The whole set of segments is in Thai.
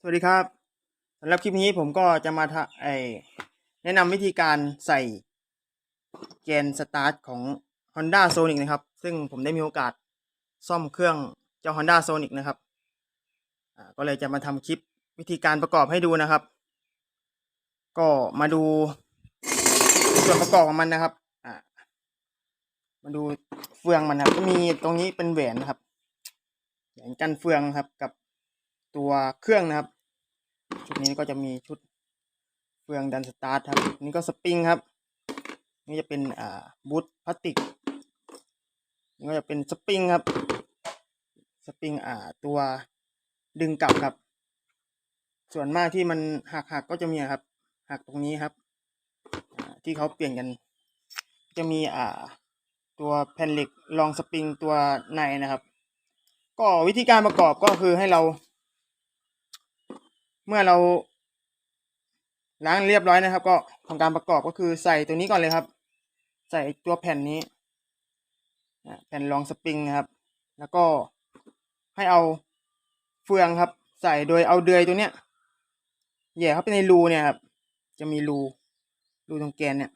สวัสดีครับสำหรับคลิปนี้ผมก็จะมาไอแนะนำวิธีการใส่แกนสตาร์ทของ Honda Sonic นะครับ ซึ่งผมได้มีโอกาสซ่อมเครื่องเจ้า Honda Sonic นะครับก็เลยจะมาทำคลิปวิธีการประกอบให้ดูนะครับ ก็มาดูส่วนประกอบของมันนะครับมาดูเฟืองมันนะครับก็มีตรงนี้เป็นแหวนนะครับแหวนกันเฟืองครับกับ ตัวเครื่องนะครับ ชุดนี้ก็จะมีชุดเฟืองดันสตาร์ทครับ นี่ก็สปริงครับ นี่จะเป็นอ่าบูทพลาสติก นี่ก็จะเป็นสปริงครับ สปริงอ่าตัวดึงกลับครับ ส่วนมากที่มันหักหักก็จะมีครับ หักตรงนี้ครับ ที่เขาเปลี่ยนกัน จะมีอ่าตัวแผ่นเหล็กรองสปริงตัวในนะครับ ก็วิธีการประกอบก็คือให้เรา เมื่อเราล้างเรียบร้อยนะครับ ก็ทำการประกอบก็คือใส่ตัวนี้ก่อนเลยครับ ใส่ตัวแผ่นนี้แผ่นรองสปริงนะครับ แล้วก็ให้เอาเฟืองครับ ใส่โดยเอาเดือยตัวเนี้ยแหย่เข้าไปในรูเนี่ยครับ จะมีรูรูตรงแกนเนี่ย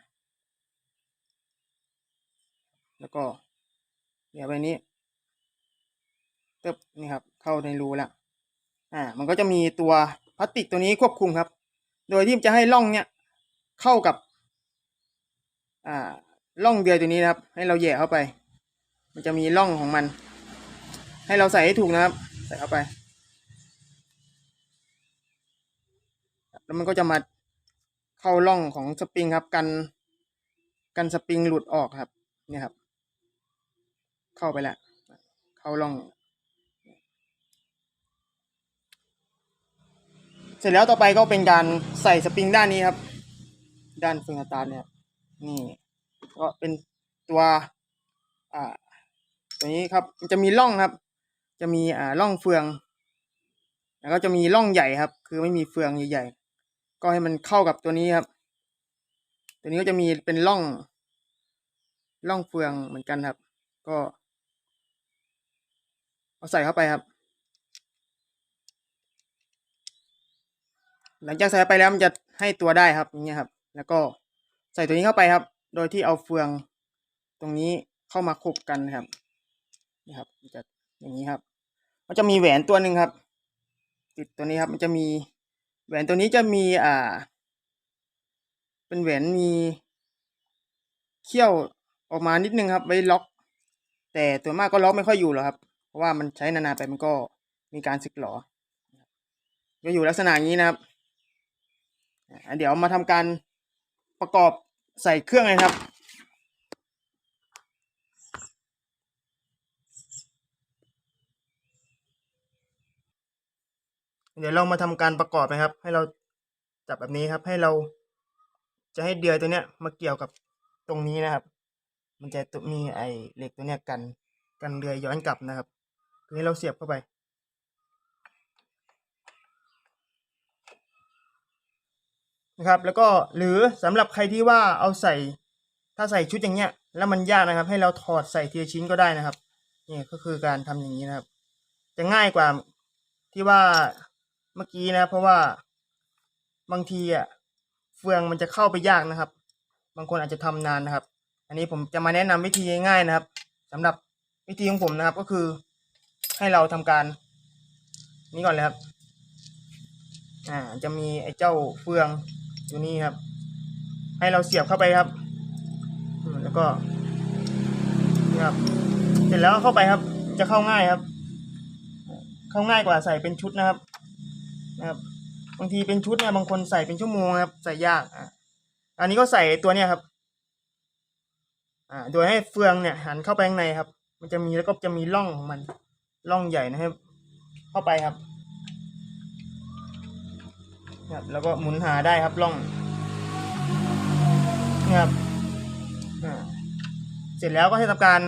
แล้วก็แหย่ไปนี้ตึบนี่ครับ เข้าในรูแล้วอ่า มันก็จะมีตัว ลาสติกตัวนี้ควบคุมครับ โดยที่จะให้ร่องเนี้ยเข้ากับ อ่าร่องเดือยตัวนี้นะครับ ให้เราแย่เข้าไป มันจะมีร่องของมัน ให้เราใส่ให้ถูกนะครับ ใส่เข้าไป แล้วมันก็จะมาเข้าร่องของสปริงครับ กัน กันสปริงหลุดออกครับ เนี่ยครับ เข้าไปแล้วเข้าร่อง เสร็จแล้วต่อไปก็เป็นการใส่สปริงด้านนี้ครับ ด้านเฟืองสตาร์ทเนี่ยนี่ก็เป็นตัวอ่าตัวนี้ครับมันจะมีร่องครับ จะมีอ่าร่องเฟือง แล้วก็จะมีร่องใหญ่ครับ คือไม่มีเฟืองใหญ่ๆก็ให้มันเข้ากับตัวนี้ครับ ตัวนี้ก็จะมีเป็นร่องร่องเฟืองเหมือนกันครับ ก็ เอาใส่เข้าไปครับ หลังจากใส่ไปแล้วมันจะให้ตัวได้ครับอย่างเงี้ยครับ แล้วก็ใส่ตัวนี้เข้าไปครับ โดยที่เอาเฟืองตรงนี้เข้ามาคบกันครับนี่ครับจะอย่างนี้ครับ มันจะมีแหวนตัวหนึ่งครับ ติดตัวนี้ครับ มันจะมีแหวนตัวนี้จะมีอ่า เป็นแหวนมีเขี้ยวออกมานิดนึงครับไว้ล็อก แต่ตัวมากก็ล็อกไม่ค่อยอยู่หรอกครับ เพราะว่ามันใช้นานๆไปมันก็มีการสึกหรอก็อยู่ลักษณะนี้นะครับ เดี๋ยวมาทำการประกอบใส่เครื่องเลยครับเดี๋ยวเรามาทำการประกอบนะครับ ให้เราจับแบบนี้ครับ ให้เราจะให้เดือยตัวเนี้ยมาเกี่ยวกับตรงนี้นะครับ มันจะมีไอ้เหล็กตัวเนี้ยกัน กันเดือยย้อนกลับนะครับคือให้เราเสียบเข้าไป นะครับ แล้วก็หรือสำหรับใครที่ว่าเอาใส่ ถ้าใส่ชุดอย่างเงี้ย แล้วมันยากนะครับ ให้เราถอดใส่ทีละชิ้นก็ได้นะครับนี่ก็คือการทำอย่างนี้นะครับ จะง่ายกว่าที่ว่าเมื่อกี้นะเพราะว่าบางทีอะเฟืองมันจะเข้าไปยากนะครับ บางคนอาจจะทำนานนะครับ อันนี้ผมจะมาแนะนำวิธีง่ายๆนะครับสำหรับวิธีของผมนะครับก็คือให้เราทำการ นี้ก่อนเลยครับ อ่าจะมีไอ้เจ้าเฟือง ตัวนี้ครับ ให้เราเสียบเข้าไปครับ แล้วก็นะครับ เสร็จแล้วเข้าไปครับ จะเข้าง่ายครับ เข้าง่ายกว่าใส่เป็นชุดนะครับ นะครับ บางทีเป็นชุดเนี่ยบางคนใส่เป็นชั่วโมงครับ ใส่ยากอะอันนี้ก็ใส่ตัวเนี้ยครับ อ่า โดยให้เฟืองเนี่ย หันเข้าไปข้างในครับ มันจะมีแล้วก็จะมีร่องของมันร่องใหญ่นะครับ เข้าไปครับ ครับแล้วก็หมุนหาได้ครับล่องนี่ครับเสร็จแล้วก็ให้ทำการ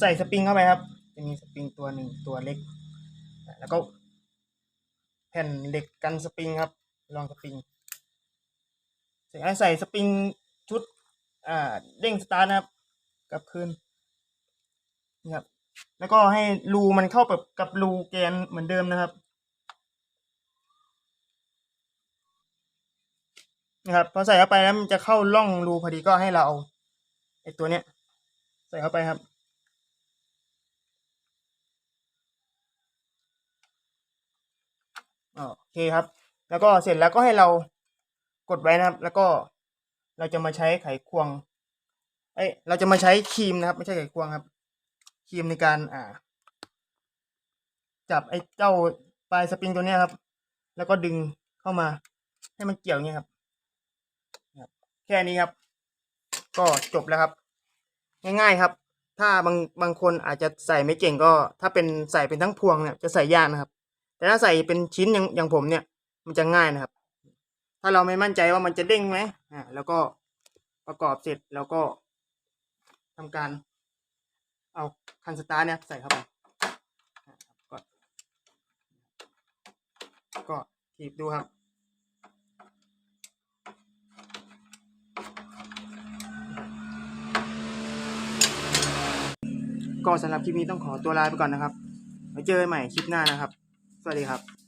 ใส่สปริงเข้าไปครับ จะมีสปริงตัวหนึ่งตัวเล็ก แล้วก็ แผ่นเหล็กกันสปริงครับรองสปริงเสร็จแล้วใส่สปริงชุด อ่า เด้งสตาร์ทนะครับกลับคืนนี่ครับ แล้วก็ให้รูมันเข้าแบบกับรูแกนเหมือนเดิมนะครับ นะครับพอใส่เข้าไปแล้วมันจะเข้าร่องรูพอดีก็ให้เราเอาไอตัวเนี้ยใส่เข้าไปครับอ๋อโอเคครับ แล้วก็เสร็จแล้วก็ให้เรากดไว้นะครับ แล้วก็เราจะมาใช้ไขควงเอ้ยเราจะมาใช้ครีมนะครับ ไม่ใช่ไขควงครับครีมในการอ่า จับไอ้เจ้าปลายสปริงตัวเนี้ยครับ แล้วก็ดึงเข้ามาให้มันเกี่ยวเงี้ยครับ แค่นี้ครับ ก็จบแล้วครับ ง่าย ๆครับ ถ้าบางบางคนอาจจะใส่ไม่เก่งก็ ถ้าเป็นใส่เป็นทั้งพวงเนี่ยจะใส่ยากนะครับ แต่ถ้าใส่เป็นชิ้นอย่างอย่างผมเนี่ย มันจะง่ายนะครับ ถ้าเราไม่มั่นใจว่ามันจะเด้งไหมอ่าแล้วก็ประกอบเสร็จแล้วก็ทำการ เอาคันสตาร์ทเนี่ยใส่เข้าไปก็ก็ถีบดูครับ ก็สำหรับคลิปนี้ต้องขอตัวลาไปก่อนนะครับไว้เจอกันใหม่คลิปหน้านะครับ สวัสดีครับ